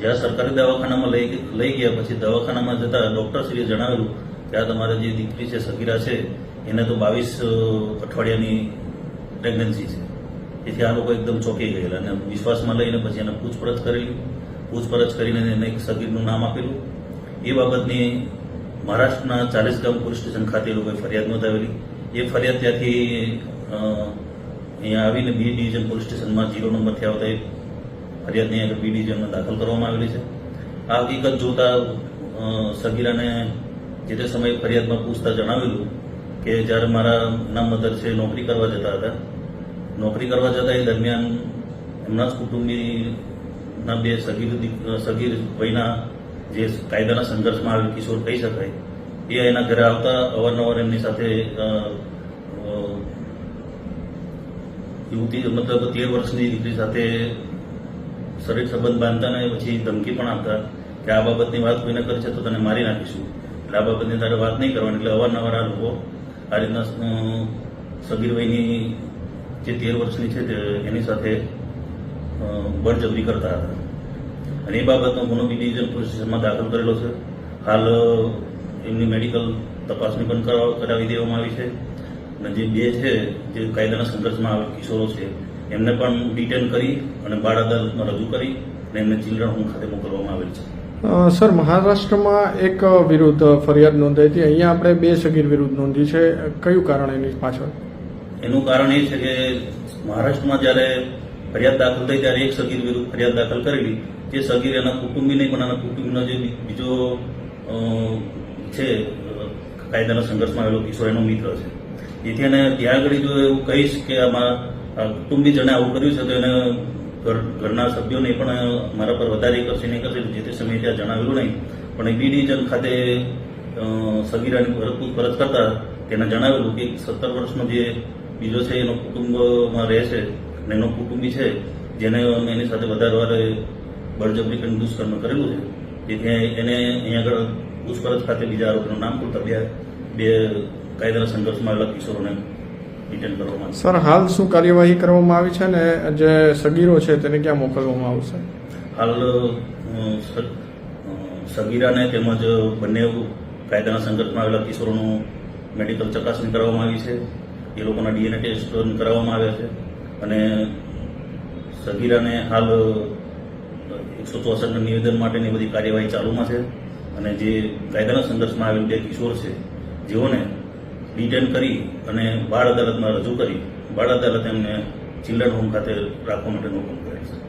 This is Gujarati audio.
જ્યાં સરકારી દવાખાનામાં લઈ લઈ ગયા પછી દવાખાનામાં જતા ડૉક્ટરશ્રીએ જણાવ્યું કે આ તમારી જે દીકરી છે, સગીરા છે, એને તો બાવીસ અઠવાડિયાની પ્રેગ્નન્સી છે. તેથી આ લોકો એકદમ ચોંકી ગયેલા અને વિશ્વાસમાં લઈને પછી એને પૂછપરછ કરેલી. પૂછપરછ કરીને એને એક સગીરનું નામ આપેલું. એ બાબતની મહારાષ્ટ્રના ચાલીસગામ પોલીસ સ્ટેશન ખાતે લોકોએ ફરિયાદ નોંધાવેલી. એ ફરિયાદ ત્યાંથી અહીંયા આવીને બી ડિવિઝન પોલીસ સ્ટેશનમાં જીરો નંબરથી આવતા એ ફરિયાદની આગળ પીડી ડિવિઝનમાં દાખલ કરવામાં આવેલી છે. આ હકીકત જોતા સગીરાને જે તે સમયે ફરિયાદમાં પૂછતા જણાવેલું કે જ્યારે મારા નામ મધર છે નોકરી કરવા જતા હતા. નોકરી કરવા જતા એ દરમિયાન એમના જ કુટુંબીના બે સગીર સગીર વયના જે કાયદાના સંઘર્ષમાં આવેલ કિશોર કહી શકાય, એ એના ઘરે આવતા અવારનવાર એમની સાથે યુવતી મતલબ તેર વર્ષની દીકરી સાથે શરીર સંબંધ બાંધતા ને પછી ધમકી પણ આપતા. કે આ બાબતની વાત કોઈને કરી છે તો તને મારી નાખીશું. એટલે આ બાબતની તારે વાત નહીં કરવાની, એટલે અવારનવાર આ લોકો આ રીતના સગીર વયની જે તેર વર્ષની છે એની સાથે બળજબરી કરતા હતા. અને એ બાબતનો ગુનો બી ડિવિઝન પોલીસમાં દાખલ કરેલો છે. હાલ એમની મેડિકલ તપાસણી પણ કરાવી દેવામાં આવી છે. અને જે બે છે, જે કાયદાના સંઘર્ષમાં આવેલ કિશોરો છે એમને પણ ડિટેન કરી અને બાળ અદાલતમાં રજૂ કરી અને એમને ચિલ્ડ્રન હોમ ખાતે મોકલવામાં આવેલ છે. સર મહારાષ્ટ્રમાં એક વિરુદ્ધ ફરિયાદ નોંધાઈ હતી. અહીંયા આપણે બે સગીર વિરુદ્ધ નોંધી છે. કયું કારણ એની પાછળ? એનું કારણ એ છે કે મહારાષ્ટ્રમાં જ્યારે ફરિયાદ દાખલ થઈ ત્યારે એક સગીર વિરુદ્ધ ફરિયાદ દાખલ કરેલી. જે સગીર એના કુટુંબી નહીં પણ એના કુટુંબીનો જે બીજો છે કાયદાના સંઘર્ષમાં આવેલો કિશોર એનો મિત્ર છે. જેથી એને ત્યાં આગળ જો એવું કહીશ કે આમાં આ કુટુંબીજણે આવું કર્યું છે તો એને ઘર, ઘરના સભ્યોને પણ મારા પર વધારે કરશે નહીં કરશે જે તે સમયે ત્યાં જણાવેલું નહીં. પણ બી ડિવિઝન ખાતે સગીરાની પૂછપરછ કરતા તેને જણાવેલું કે સત્તર વર્ષનો જે બીજો છે એનો કુટુંબમાં રહે છે અને એનો કુટુંબી છે, જેને અમે એની સાથે વધારે વારે બળજબરી કરીને દુષ્કર્મ કરેલું છે. તેથી એને અહીંયા આગળ પૂછપરછ ખાતે બીજા આરોપીનું નામ પૂરતા બે બે કાયદાના સંઘર્ષમાં આવેલા કિશોરોને ડિટેન કરવામાં સર હાલ શું કાર્યવાહી કરવામાં આવી છે ને જે સગીરો છે તેને ક્યાં મોકલવામાં આવશે? હાલ સગીરાને તેમજ બંને કાયદાના સંઘર્ષમાં આવેલા કિશોરોનું મેડિકલ ચકાસણી કરવામાં આવી છે. એ લોકોના ડીએનએ ટેસ્ટ કરાવવામાં આવ્યા છે. અને સગીરાને હાલ એકસો ચોસઠના નિવેદન માટેની બધી કાર્યવાહી ચાલુમાં છે. અને જે કાયદાના સંઘર્ષમાં આવેલ બે કિશોર છે જેઓને ડિટેન કરી અને બાળ અદાલતમાં રજૂ કરી. બાળ અદાલત એમને ચિલ્ડ્રન હોમ ખાતે રાખવા માટેનો હુકમ કર્યો